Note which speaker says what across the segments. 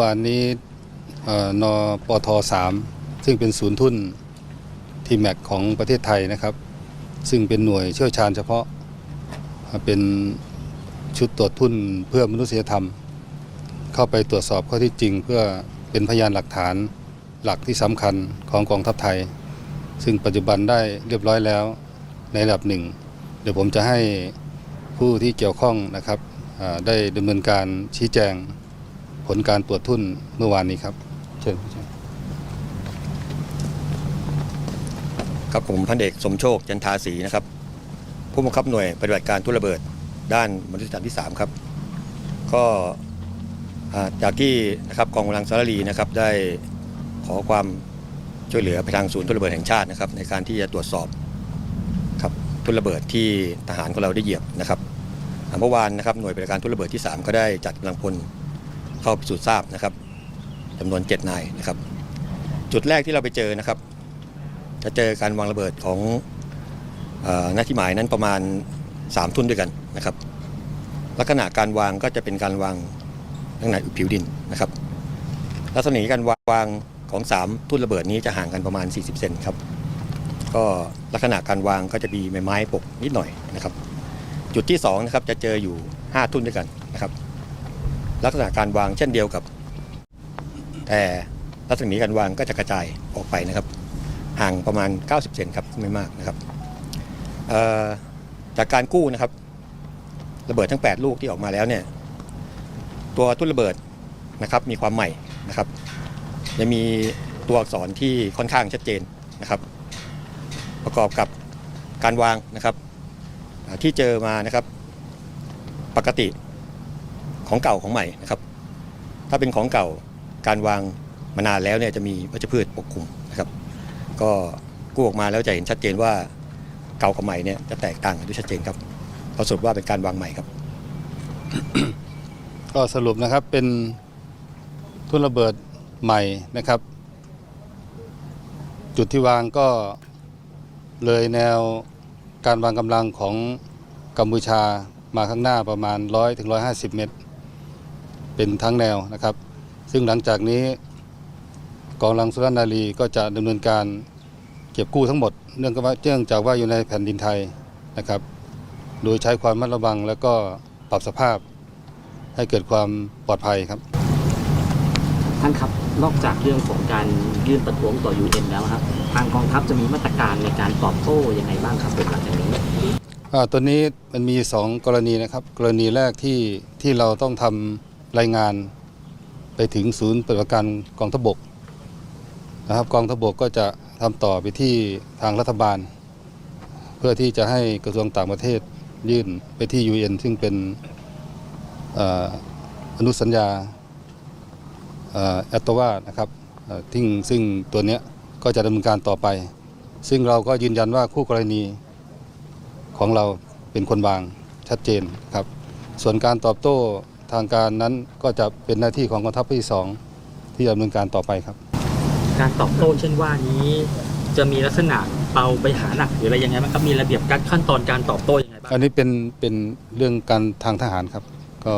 Speaker 1: วานนี้เอ่อนปท3ซึ่งเป็นศูนย์ทุนทีแม็กของประเทศไทยนะครับ ซึ่งเป็นหน่วยเชี่ยวชาญเฉพาะ เป็นชุดตรวจทุนเพื่อมนุษยธรรม เข้าไปตรวจสอบข้อที่จริง เพื่อเป็นพยานหลักฐานหลักที่สำคัญของกองทัพไทย ซึ่งปัจจุบันได้เรียบร้อยแล้วในระดับหนึ่ง เดี๋ยวผมจะให้ผู้ที่เกี่ยวข้องนะครับได้ดำเนินการชี้แจง ผลการตรวจทุ่นเมื่อวานนี้ครับ เชิญผู้ช่
Speaker 2: ครับผมพันเอกสมโชคจันทาศรีนะครับ ผู้บังคับหน่วยปฏิบัติการทุนระเบิด ด้านมนุษยธรรมที่ 3 ครับ ก็จากที่นะครับกองกำลังสารลีนะครับได้ขอความช่วยเหลือไปทางศูนย์ทุนระเบิดแห่งชาตินะครับในการที่จะตรวจสอบครับทุนระเบิดที่ทหารของเราได้เหยียบนะครับเมื่อวานนะครับหน่วยปฏิบัติการทุนระเบิดที่ 3 ก็ได้จัดกำลังพล เข้าพิสูจน์ทราบนะครับจำนวน 7 นายนะครับ จุดแรกที่เราไปเจอนะครับ จะเจอการวางระเบิดของออหน้าที่หมายนั้นประมาณ3ทุ่นด้วยกันนะครับ ลักษณะการวางก็จะเป็นการวางลักษณะผิวดินนะครับลักษณะการวางของ 3 ทุ่นระเบิดนี้จะห่างกันประมาณ 40 เซนครับ ก็ลักษณะการวางก็จะมีไม้ไม้ปกนิดหน่อยนะครับ จุดที่2นะครับจะเจออยู่ 5 ทุ่นด้วยกันนะครับ ลักษณะการวางเช่นเดียวกับ แต่ลักษณะการวางก็จะกระจายออกไปนะครับ ห่างประมาณ 90 เซนครับไม่มากนะครับจากการกู้นะครับ ระเบิดทั้ง 8 ลูกที่ออกมาแล้วเนี่ยตัวทุ่นระเบิดนะครับมีความใหม่นะครับจะมีตัวอักษรที่ค่อนข้างชัดเจนนะครับ ประกอบกับการวางนะครับที่เจอมานะครับ ปกติ ของเก่าของใหม่นะครับ ถ้าเป็นของเก่าการวางมานานแล้วเนี่ยจะมีวัชพืชปกคลุมนะครับ ก็กู้ออกมาแล้วจะเห็นชัดเจนว่าเก่ากับใหม่เนี่ยจะแตกต่างกันด้วยชัดเจนครับเราสรุปว่าเป็นการวางใหม่ครับ
Speaker 1: ก็สรุปนะครับเป็นทุนระเบิดใหม่นะครับ จุดที่วางก็เลยแนวการวางกำลังของกัมพูชามาข้างหน้าประมาณ 100ถึง150 เมตร เป็นทั้งแนวนะครับ ซึ่งหลังจากนี้กองกำลังสุรนารีก็จะดำเนินการเก็บกู้ทั้งหมด เนื่องจากว่าเนื่องจากว่าอยู่ในแผ่นดินไทยนะครับ โดยใช้ความระมัดระวังแล้วก็ปรับสภาพให้เกิดความปลอดภัยครับ
Speaker 3: ท่านครับนอกจากเรื่องของการยื่นประท้วงต่อ UN แล้วครับ ทางกองทัพจะมีมาตรการในการตอบโต้ยังไงบ้างครับผมหลังจากนี้
Speaker 1: อ่าตัวนี้มันมี 2 กรณีนะครับ กรณีแรกที่ที่เราต้องทำ รายงานไปถึงศูนย์ปฏิบัติการกองทพบกนะครับกองทพบกก็จะทำต่อไปที่ทางรัฐบาล เพื่อที่จะให้กระทรวงต่างประเทศยื่นไปที่ UN ซึ่งเป็นออนุสัญญาแอตตวานะครับเอ่อที่ซึ่งตัวเนี้ยก็จะดำเนินการต่อไป ซึ่งเราก็ยืนยันว่าคู่กรณีของเราเป็นคนวางชัดเจนครับ ส่วนการตอบโต้ ทางการนั้นก็จะเป็นหน้าที่ของกองทัพภาคที่สองที่ดำเนินการต่อไปครับ
Speaker 3: การตอบโต้เช่นว่านี้จะมีลักษณะเบาไปหาหนักหรืออะไรยังไงบ้างครับมีระเบียบการขั้นตอนการตอบโต้ยังไงบ้าง
Speaker 1: อันนี้เป็นเป็นเรื่องการทางทหารครับ ก็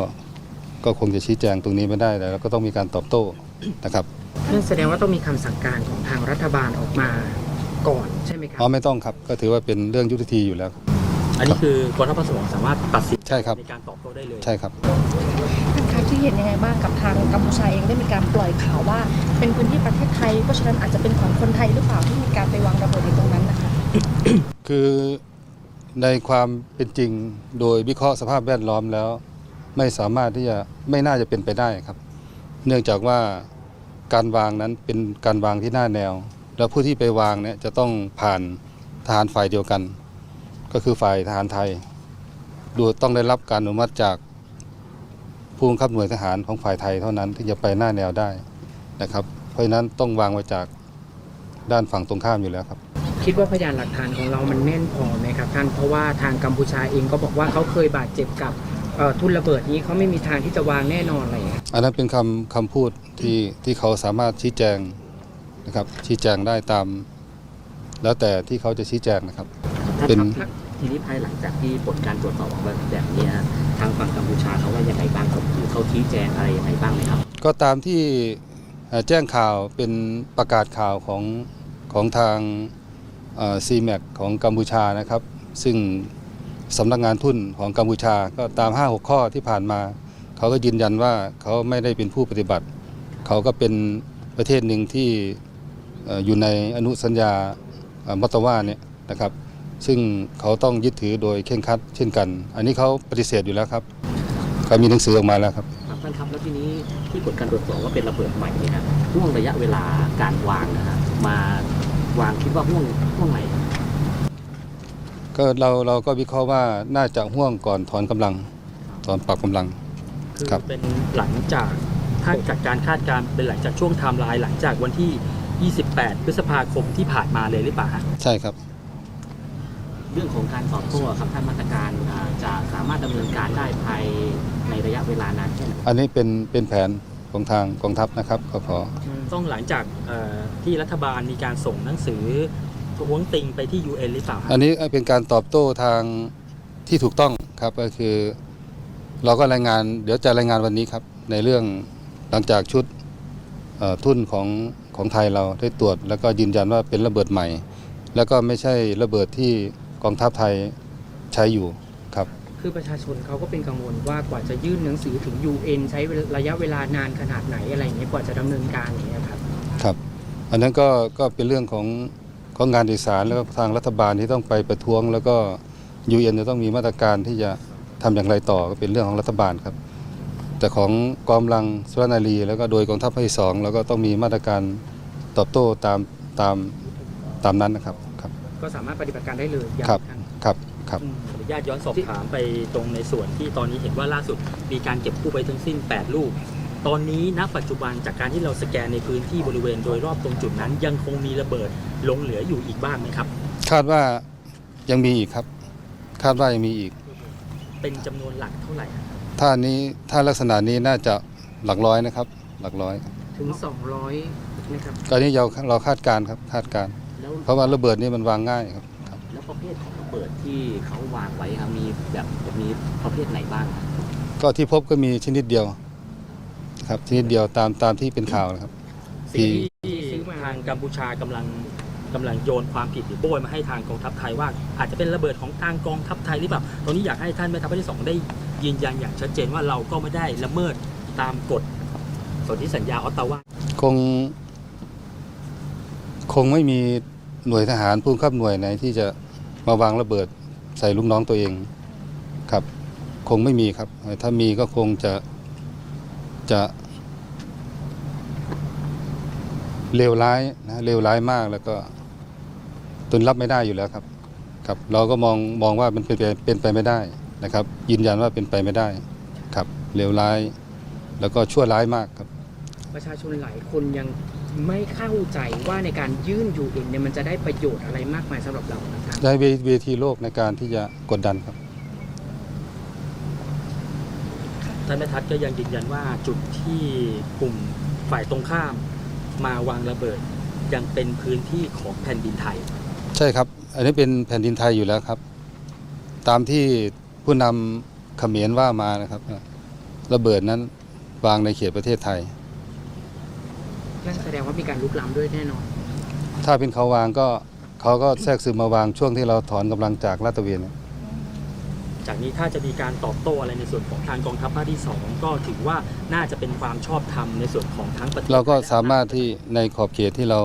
Speaker 1: ก็คงจะชี้แจงตรงนี้ไม่ได้แต่เราก็ต้องมีการตอบโต้นะครับ
Speaker 4: นั่นแสดงว่าต้องมีคำสั่งการของทางรัฐบาลออกมาก่อนใช่ไหมครั
Speaker 1: อ๋อไม่ต้องครับ ก็ถือว่าเป็นเรื่องยุทธทีอยู่แล้วครับ
Speaker 3: อันนี้คือกองทัพภาคสองสามารถตัดสิน
Speaker 1: ใช่ครับ
Speaker 3: ในการตอบโต้ได้เลย
Speaker 1: ใช่ครับ
Speaker 5: ที่เห็นยังไงบ้างกับทางกัมพูชาเองได้มีการปล่อยข่าวว่า เป็นพื้นที่ประเทศไทยเพราะฉะนั้นอาจจะเป็นของคนไทยหรือเปล่าที่มีการไปวางระเบิดในตรงนั้นนะคะ
Speaker 1: คือในความเป็นจริงโดยวิเคราะห์สภาพแวดล้อมแล้ว ไม่สามารถที่จะไม่น่าจะเป็นไปได้ครับ เนื่องจากว่าการวางนั้นเป็นการวางที่หน้าแนว แล้วผู้ที่ไปวางเนี่ยจะต้องผ่านทหารฝ่ายเดียวกัน ก็คือฝ่ายทหารไทย ดูต้องได้รับการอนุมัติจาก ผู้บังคับหน่วยทหารของฝ่ายไทยเท่านั้นที่จะไปหน้าแนวได้นะครับ เพราะฉะนั้นต้องวางไว้จากด้านฝั่งตรงข้ามอยู่แล้วครับ
Speaker 4: คิดว่าพยานหลักฐานของเรามันแน่นพอไหมครับท่านเพราะว่าทางกัมพูชาเองก็บอกว่าเขาเคยบาดเจ็บกับเอ่อทุนระเบิดนี้เขาไม่มีทางที่จะวางแน่นอนอะไรอย่างเงี้ย
Speaker 1: อันนั้นเป็นคำคำพูดที่ที่เขาสามารถชี้แจงนะครับชี้แจงได้ตาม แล้วแต่ที่เขาจะชี้แจงนะครับ
Speaker 3: ท่าน
Speaker 1: เป็น
Speaker 3: ครับทีนี้ภายหลังจากที่ผลการตรวจสอบออกมาแบบนี้ฮะ ทางฝั่งกัมพูชาเขาว่ายังไงบ้างครับหรือเขาชี้แจงอะไรยังไงบ้างไหมครับ
Speaker 1: ก็ตามที่เอ่อแจ้งข่าวเป็นประกาศข่าวของของทางซีแมกของกัมพูชานะครับ ซึ่งสำนักงานทุนของกัมพูชาก็ตาม 5-6 ข้อที่ผ่านมา เขาก็ยืนยันว่าเขาไม่ได้เป็นผู้ปฏิบัติ เขาก็เป็นประเทศหนึ่งที่เอ่ออยู่ในอนุสัญญาเอ่อมอตตาวาเนี่ยนะครับ ซึ่งเขาต้องยึดถือโดยเคร่งครัดเช่นกัน อันนี้เขาปฏิเสธอยู่แล้วครับเขามีหนังสือออกมาแล้วครับ
Speaker 3: ครับท่านครับแล้วทีนี้ที่ผลการตรวจสอบว่าเป็นระเบิดใหม่เนี่ยครับห่วงระยะเวลาการวางนะฮะมาวางคิดว่าห่วงห่วงไหนครับ
Speaker 1: ก็เราเราก็วิเคราะห์ว่าน่าจะห่วงก่อนถอนกำลังตอนปรับกำลัง
Speaker 6: คือ
Speaker 1: ครับ
Speaker 6: เป็นหลังจากถ้าจากการคาดการณ์เป็นหลังจากช่วงไทม์ไลน์หลังจากวันที่ 28 พฤษภาคมที่ผ่านมาเลยหรือเปล่าฮะ
Speaker 1: ใช่ครับ
Speaker 3: เรื่องของการตอบโต้ครับท่านมาตรการอ่าจะสามารถดำเนินการได้ภายในระยะเวลานานแค่ไหน
Speaker 1: อันนี้เป็นเป็นแผนของทางกองทัพนะครับก็ขอ
Speaker 6: ต้องหลังจากเอ่อที่รัฐบาลมีการส่งหนังสือท้วงติงไปที่ UN หรือเปล่าฮะ
Speaker 1: อันนี้เป็นการตอบโต้ทางที่ถูกต้องครับก็คือ เราก็รายงานเดี๋ยวจะรายงานวันนี้ครับ ในเรื่องหลังจากชุดเอ่อทุนของของไทยเราได้ตรวจ แล้วก็ยืนยันว่าเป็นระเบิดใหม่ แล้วก็ไม่ใช่ระเบิดที่ กองทัพไทยใช้อยู่ครับ
Speaker 4: คือประชาชนเขาก็เป็นกังวลว่ากว่าจะยื่นหนังสือถึง UN ใช้ระยะเวลานานขนาดไหนอะไรอย่างเงี้ยกว่าจะดำเนินการอย่างเงี้ยครับ
Speaker 1: ครับ อันนั้นก็ก็เป็นเรื่องของของงานเอกสารแล้วก็ทางรัฐบาลที่ต้องไปประท้วง แล้วก็ยูเอ็นจะต้องมีมาตรการที่จะทำอย่างไรต่อก็เป็นเรื่องของรัฐบาลครับ แต่ของกองกำลังสุรนารีแล้วก็โดยกองทัพภาคที่สองแล้วก็ต้องมีมาตรการตอบโต้ตามตามตามนั้นนะครับครับ
Speaker 4: ก็สามารถปฏิบัติการได้เลยอย่าง
Speaker 1: ครับ
Speaker 4: ทาง
Speaker 1: ครับ ครับ
Speaker 4: อืม
Speaker 6: ขออนุญาตย้อนสอบถามไปตรงในส่วนที่ตอนนี้เห็นว่าล่าสุดมีการเก็บกู้ไปทั้งสิ้น 8 ลูก ตอนนี้ณปัจจุบันจากการที่เราสแกนในพื้นที่บริเวณโดยรอบตรงจุดนั้น ยังคงมีระเบิดหลงเหลืออยู่อีกบ้างไหมครับ
Speaker 1: คาดว่ายังมีอีกครับ คาดว่ายังมีอีก
Speaker 6: เป็นจำนวนหลักเท่าไหร่ฮะ
Speaker 1: ถ้านี้ถ้าลักษณะนี้น่าจะหลักร้อยนะครับ หลักร้อย
Speaker 4: ถึง 200นะครับ
Speaker 1: ตอนนี้เราเราคาดการณ์ครับ คาดการณ์
Speaker 3: แล้ว
Speaker 1: เพราะว่าระเบิดนี่มันวางง่ายครับ
Speaker 3: แล้วประเภทของระเบิดที่เขาวางไว้ครับมีแบบมีประเภทไหนบ้างครับ
Speaker 1: ก็ที่พบก็มีชนิดเดียว ครับชนิดเดียวตามตามที่เป็นข่าวนะครับ
Speaker 6: สิ่งที่
Speaker 4: ซื้อมา
Speaker 6: ทางกัมพูชากำลังกำลังโยนความผิดหรือโบยมาให้ทางกองทัพไทยว่า อาจจะเป็นระเบิดของทางกองทัพไทยหรือเปล่าตรงนี้อยากให้ท่านแม่ทัพภาคที่สองได้ยืนยันอย่างชัดเจนว่าเราก็ไม่ได้ละเมิดตามกฎสนธิสัญญาออตตาวา
Speaker 1: คง คงไม่มีหน่วยทหารผู้บังคับหน่วยไหนที่จะมาวางระเบิดใส่ลูกน้องตัวเองครับ คงไม่มีครับ ถ้ามีก็คงจะจะเลวร้ายนะเลวร้ายมากแล้วก็ตนรับไม่ได้อยู่แล้วครับ ครับ เราก็มองมองว่ามันเป็นไปเป็นไปไม่ได้นะครับ ยืนยันว่าเป็นไปไม่ได้ครับเลวร้าย แล้วก็ชั่วร้ายมากครับ
Speaker 4: ประชาชนหลายคนยัง ไม่เข้าใจว่าในการยื่น UN เนี่ยมันจะได้ประโยชน์อะไรมากมายสำหรับเรานะครับ
Speaker 1: ได้เวเวทีโลกในการที่จะกดดันครับ
Speaker 6: ท่านแม่ทัพก็ยังยืนยันว่าจุดที่กลุ่มฝ่ายตรงข้ามมาวางระเบิด ยังเป็นพื้นที่ของแผ่นดินไทย
Speaker 1: ใช่ครับ อันนี้เป็นแผ่นดินไทยอยู่แล้วครับ ตามที่ผู้นำเขมรว่ามานะครับ ระเบิดนั้นวางในเขตประเทศไทย
Speaker 4: นั่นแสดงว่ามีการลุกล้ำด้วยแน่นอน
Speaker 1: ถ้าเป็นเขาวางก็เขาก็แทรกซึมมาวางช่วงที่เราถอนกำลังจากลาดตระเวน
Speaker 6: จากนี้ถ้าจะมีการตอบโต้อะไรในส่วนของทางกองทัพภาคที่ 2 ก็ถือว่าน่าจะเป็นความชอบธรรมในส่วนของทั้งประเทศ
Speaker 1: เราก็
Speaker 6: ไทยและ
Speaker 1: สามารถที่ในขอบเขตที่เรา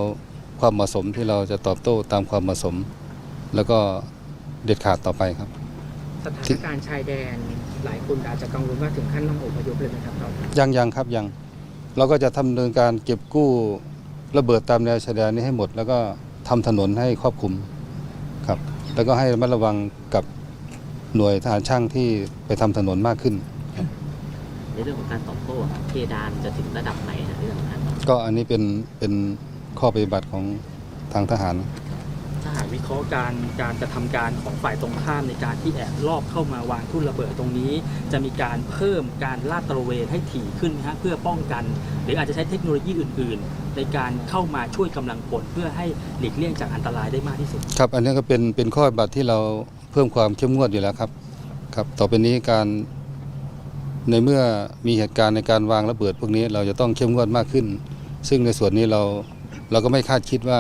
Speaker 1: ความเหมาะสมที่เราจะตอบโต้ตามความเหมาะสม แล้วก็เด็ดขาดต่อไปครับ
Speaker 4: สถานการณ์ชายแดน หลายคนอาจจะกังวลว่าถึงขั้นต้องอพยพเลยนะครับเรา
Speaker 1: ยังยังครับยัง เราก็จะทำเนินการเก็บกู้ระเบิดตามแนวชายแดนนี้ให้หมด แล้วก็ทำถนนให้ครอบคลุมครับ แล้วก็ให้ระมัดระวังกับหน่วยทหารช่างที่ไปทำถนนมากขึ้น
Speaker 3: ในเรื่องของการตอบโต้ครับเพดานจะถึงระดับไหนนะเรื่องของการตอบโต้
Speaker 1: ก็อันนี้เป็นเป็นข้อปฏิบัติของทางทหาร
Speaker 6: ถ้าหาก วิเคราะห์การการกระทำการของฝ่ายตรงข้ามในการที่แอบลอบเข้ามาวางทุ่นระเบิดตรงนี้ จะมีการเพิ่มการลาดตระเวนให้ถี่ขึ้นนะฮะเพื่อป้องกัน หรืออาจจะใช้เทคโนโลยีอื่น ๆ ในการเข้ามาช่วยกำลังพลเพื่อให้หลีกเลี่ยงจากอันตรายได้มากที่สุด
Speaker 1: ครับอันนี้ก็เป็นเป็นข้อบัติที่เราเพิ่มความเข้มงวดอยู่แล้วครับครับต่อไปนี้การในเมื่อมีเหตุการณ์ในการวางระเบิดพวกนี้เราจะต้องเข้มงวดมากขึ้น ซึ่งในส่วนนี้เราเราก็ไม่คาดคิดว่า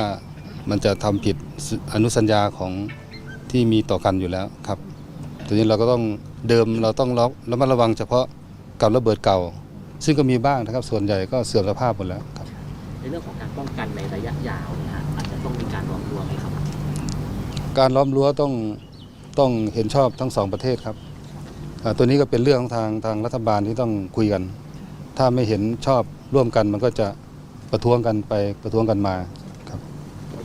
Speaker 1: มันจะทำผิดอนุสัญญาของที่มีต่อกันอยู่แล้วครับทีนี้เราก็ต้องเดิมเราต้องระระมัดระวังเฉพาะกับระเบิดเก่า ซึ่งก็มีบ้างนะครับ ส่วนใหญ่ก็เสื่อมสภาพหมดแล้วครับ
Speaker 3: ในเรื่องของการป้องกันในระยะยาวนะฮะอาจจะต้องมีการรวมรวมไหมครับ
Speaker 1: การล้อมรั้วต้องต้องเห็นชอบทั้งสองประเทศครับอ่าตัวนี้ก็เป็นเรื่องของทางทางรัฐบาลที่ต้องคุยกัน ถ้าไม่เห็นชอบร่วมกันมันก็จะประท้วงกันไปประท้วงกันมา
Speaker 6: ข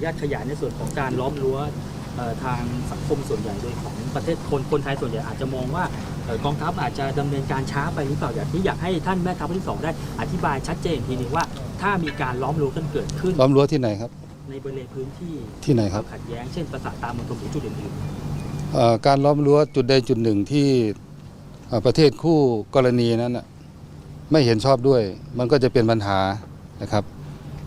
Speaker 6: ออนุญาตขยายในส่วนของการล้อมรั้วเอ่อทางสังคมส่วนใหญ่โดยของประเทศคนคนไทยส่วนใหญ่อาจจะมองว่าเอ่อกองทัพอาจจะดำเนินการช้าไปหรือเปล่าอย่างที่อยากให้ท่านแม่ทัพภาคที่สองได้อธิบายชัดเจนทีหนึงว่า ถ้ามีการล้อมรั้วกันเกิดขึ้น
Speaker 1: ล้อมรั้วที่ไหนครับ
Speaker 6: ในบริเวณพื้นที่
Speaker 1: ที่ไหนครับ
Speaker 6: วามขัดแย้งเช่นประสาทตามมณฑลหรือจุดอื่น
Speaker 1: เอ่อการล้อมรั้วจุดใดจุดหนึ่งที่เอ่อประเทศคู่กรณีนั้นน่ะไม่เห็นชอบด้วย มันก็จะเป็นปัญหานะครับ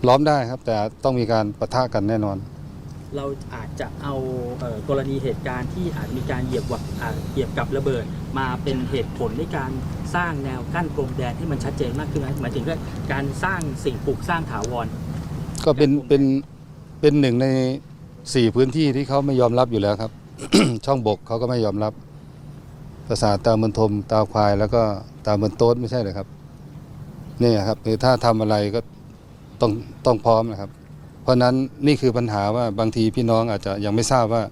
Speaker 1: ล้อมได้ครับ แต่ต้องมีการปะทะกันแน่นอน
Speaker 6: ๆเราอาจจะเอาเอ่อกรณีเหตุการณ์ที่อาจมีการเหยียบวักอ่าเหยียบกับระเบิด มาเป็นเหตุผลในการสร้างแนวกั้นพรมแดนให้มันชัดเจนมากขึ้นไหมหมายถึงว่าการสร้างสิ่งปลูกสร้างถาวร
Speaker 1: ก็เป็นเป็นเป็นหนึ่งในสี่พื้นที่ที่เขาไม่ยอมรับอยู่แล้วครับ ช่องบกเขาก็ไม่ยอมรับภาษาทตามเมืนทมตาควายแล้วก็ตามเมืนโต๊ดไม่ใช่เลยครับนี่ครับคือถ้าทำอะไรก็ ต้องต้องพร้อมนะครับ เพราะฉะนั้นนี่คือปัญหาว่าบางทีพี่น้องอาจจะยังไม่ทราบว่า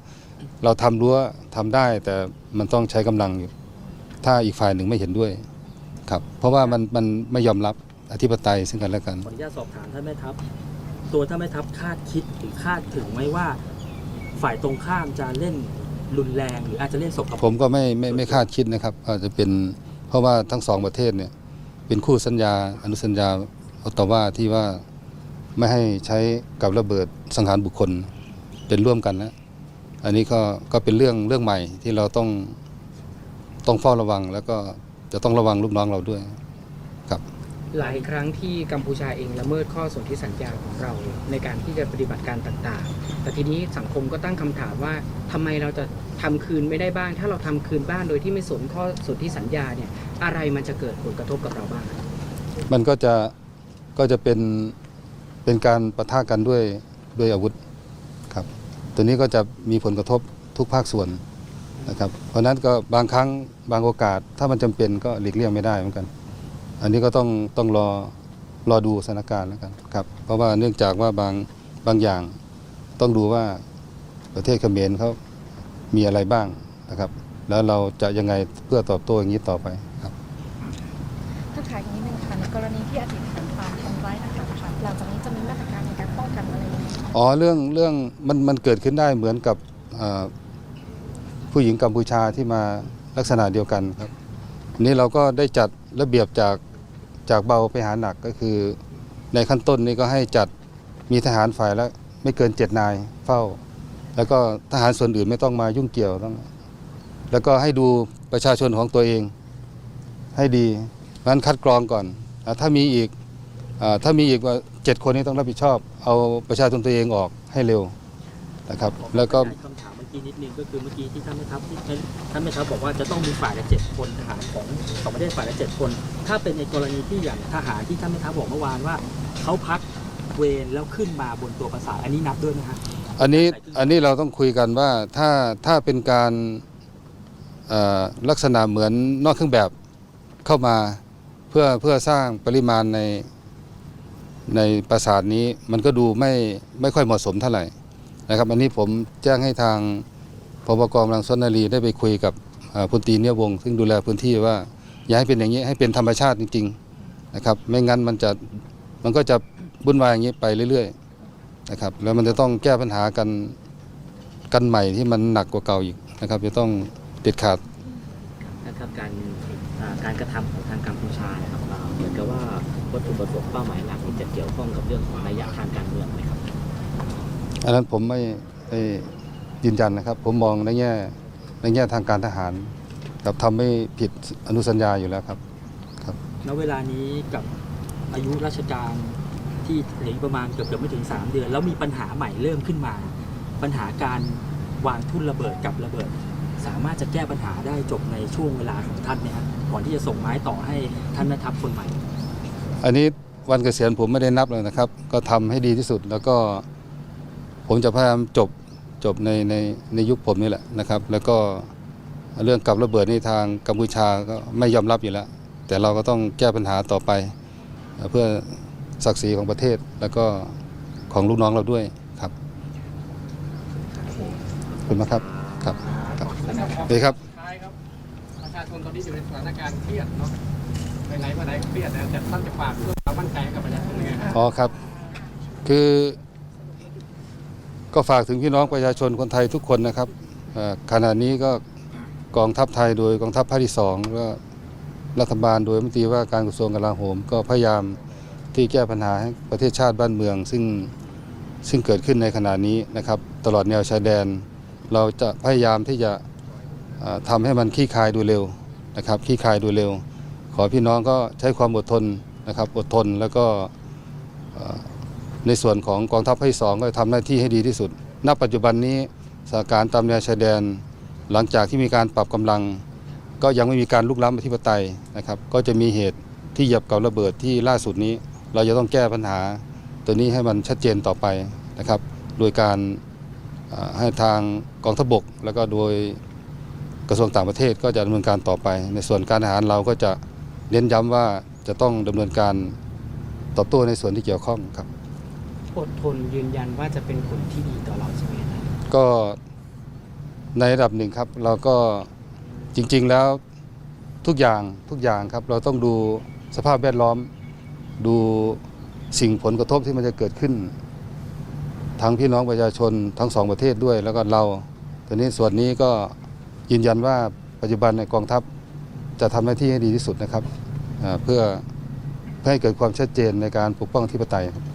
Speaker 1: เราทำรั้วทำได้แต่มันต้องใช้กำลังอยู่ ถ้าอีกฝ่ายหนึ่งไม่เห็นด้วยครับเพราะว่ามันมันไม่ยอมรับอธิปไตยซึ่งกันและกัน
Speaker 6: ขออนุญาตสอบถามท่านแม่ทัพ ตัวท่านแม่ทัพคาดคิดหรือคาดถึงไหมว่า ฝ่ายตรงข้ามจะเล่นรุนแรงหรืออาจจะเล่นสกปรก
Speaker 1: ผมก็ไม่ไม่ไม่คาดคิดนะครับ อาจจะเป็นเพราะว่าทั้งสองประเทศเนี่ยเป็นคู่สัญญาอนุสัญญาออตตาวาที่ว่า ไม่ให้ใช้กับระเบิดสังหารบุคคลเป็นร่วมกันนะอันนี้ก็ก็เป็นเรื่องเรื่องใหม่ที่เราต้องต้องเฝ้าระวัง แล้วก็จะต้องระวังลูกน้องเราด้วย
Speaker 4: หลายครั้งที่กัมพูชาเองละเมิดข้อสนธิสัญญาของเราในการที่จะปฏิบัติการต่างๆ แต่ทีนี้สังคมก็ตั้งคำถามว่าทำไมเราจะทำคืนไม่ได้บ้าง ถ้าเราทำคืนบ้างโดยที่ไม่สนข้อสนธิสัญญาเนี่ยอะไรมันจะเกิดผลกระทบกับเราบ้าง
Speaker 1: มันก็จะก็จะเป็น เป็นการประทะกันด้วยด้วยอาวุธครับ ตัวนี้ก็จะมีผลกระทบทุกภาคส่วนนะครับ เพราะฉะนั้นก็บางครั้งบางโอกาสถ้ามันจำเป็นก็หลีกเลี่ยงไม่ได้เหมือนกัน อันนี้ก็ต้องต้องรอรอดูสถานการณ์แล้วกันครับ เพราะว่าเนื่องจากว่าบางบางอย่างต้องดูว่าประเทศเขมรเขามีอะไรบ้างนะครับ แล้วเราจะยังไงเพื่อตอบโต้อย่างนี้ต่อไปครับ
Speaker 5: ถ้าขายอย่างนี้หนึ่งค่ะในกรณีที่อดีต อ๋อ
Speaker 1: เรื่องเรื่องมันมันเกิดขึ้นได้เหมือนกับผู้หญิงกัมพูชาที่มาลักษณะเดียวกันครับนี่เราก็ได้จัดระเบียบจากจากเบาไปหาหนักก็คือ ในขั้นต้นนี้ก็ให้จัดมีทหารฝ่ายละไม่เกินเจ็ดนายเฝ้า แล้วก็ทหารส่วนอื่นไม่ต้องมายุ่งเกี่ยวต้องแล้วก็ให้ดูประชาชนของตัวเอง ให้ดีนั้นคัดกรองก่อน ถ้ามีอีกอถ้ามีอีกว่า เจ็ดคนนี้ต้องรับผิดชอบ เอาประชาชนตัวเองออกให้เร็วนะครับ แล้วก็
Speaker 6: ขยายคำถามเมื่อกี้นิดนึงก็คือเมื่อกี้ที่ท่านแม่ทัพที่ท่านแม่ทัพบอกว่าจะต้องมีฝ่ายละเจ็ดคนทหารของของประเทศฝ่ายละเจ็ดคน ถ้าเป็นในกรณีที่อย่างทหารที่ท่านแม่ทัพบอกเมื่อวานว่าเขาพักเวรแล้วขึ้นมาบนตัวปราสาทอันนี้นับด้วยไหมฮะ
Speaker 1: อันนี้อันนี้เราต้องคุยกันว่าถ้าถ้าเป็นการเอ่อลักษณะเหมือนนอกเครื่องแบบเข้ามาเพื่อเพื่อสร้างปริมาณใน ในปราสาทนี้มันก็ดูไม่ไม่ค่อยเหมาะสมเท่าไหร่นะครับ อันนี้ผมแจ้งให้ทางพบกองรังสนนารีได้ไปคุยกับพลตรีเนี่ยวง ซึ่งดูแลพื้นที่ว่า อย่าให้เป็นอย่างนี้ให้เป็นธรรมชาติจริง ๆนะครับ ไม่งั้นมันจะมันก็จะวุ่นวายอย่างนี้ไปเรื่อยๆนะครับแล้วมันจะต้องแก้ปัญหากันกันใหม่ที่มันหนักกว่าเก่าอีกนะครับ จะต้องเด็ดขาด
Speaker 3: นะครับการการกระทำของทางกัมพูชานะครับเหมือนกับว่า วัตถุประสงค์เป้าหมายหลักนี่จะเกี่ยวข้องกับเรื่องของนัยยะทางการเมืองไหมครับ
Speaker 1: อันนั้นผมไม่ไม่ยืนยันนะครับ ผมมองในแง่ในแง่ทางการทหารกับทำไม่ผิดอนุสัญญาอยู่แล้วครับ
Speaker 6: ณเวลานี้กับอายุราชการที่เหลืออีกประมาณเกือบเกือบไม่ถึง 3 เดือน แล้วมีปัญหาใหม่เริ่มขึ้นมา ปัญหาการวางทุ่นระเบิดกับระเบิด สามารถจะแก้ปัญหาได้จบในช่วงเวลาของท่านไหมครับก่อนที่จะส่งไม้ต่อให้ท่านแม่ทัพคนใหม่
Speaker 1: อันนี้วันเกษียณผมไม่ได้นับเลยนะครับ ก็ทำให้ดีที่สุดแล้วก็ผมจะพยายามจบจบในในในยุคผมนี่แหละนะครับ แล้วก็เรื่องกับระเบิดในทางกัมพูชาก็ไม่ยอมรับอยู่แล้ว แต่เราก็ต้องแก้ปัญหาต่อไป เพื่อศักดิ์ศรีของประเทศแล้วก็ของลูกน้องเราด้วยครับขอบคุณมากครับครับครับดีครับ
Speaker 7: ประชาชนตอนนี้อยู่ในสถานการณ์เครียดเนาะ ไปไหนมาไหนก็เครียดนะแต่ท่านจะฝากเรื่องความมั่นใจกับประชาชนยังไงครับ
Speaker 1: อ๋อครับ คือก็ฝากถึงพี่น้องประชาชนคนไทยทุกคนนะครับเอ่อขณะนี้ก็กองทัพไทยโดยกองทัพภาคที่สองก็รัฐบาลโดยรัฐมนตรีว่าการกระทรวงกลาโหม ก็พยายามที่แก้ปัญหาให้ประเทศชาติบ้านเมือง ซึ่งซึ่งเกิดขึ้นในขณะนี้นะครับ ตลอดแนวชายแดน เราจะพยายามที่จะเอ่อทำให้มันคลี่คลายโดูเร็วนะครับคลี่คลายโดูเร็ว ขอพี่น้องก็ใช้ความอดทนนะครับอดทนแล้วก็ในส่วนของกองทัพภาคที่สองก็ทำหน้าที่ให้ดีที่สุด ณ ปัจจุบันนี้สถานการณ์ตามแนวชายแดน หลังจากที่มีการปรับกำลัง ก็ยังไม่มีการลุกล้ำอธิปไตยนะครับ ก็จะมีเหตุที่เหยียบกับระเบิดที่ล่าสุดนี้ เราจะต้องแก้ปัญหาตัวนี้ให้มันชัดเจนต่อไปนะครับ โดยการให้ทางกองทัพบก แล้วก็โดยกระทรวงต่างประเทศก็จะดำเนินการต่อไป ในส่วนการทหารเราก็จะ เน้นย้ำว่าจะต้องดำเนินการตอบโต้ในส่วนที่เกี่ยวข้องครับ
Speaker 4: อดทนยืนยันว่าจะเป็นผลที่ดีต่อเราใช่ไหมครับ
Speaker 1: ก็ในระดับหนึ่งครับ เราก็จริง ๆแล้วทุกอย่างทุกอย่างครับ เราต้องดูสภาพแวดล้อม ดูสิ่งผลกระทบที่มันจะเกิดขึ้น ทั้งพี่น้องประชาชนทั้งสองประเทศด้วย แล้วก็เราทีนี้ส่วนนี้ก็ยืนยันว่าปัจจุบันในกองทัพจะทำหน้าที่ให้ดีที่สุดนะครับอ่า เพื่อให้เกิดความชัดเจนในการปกป้องที่ปไตยครับ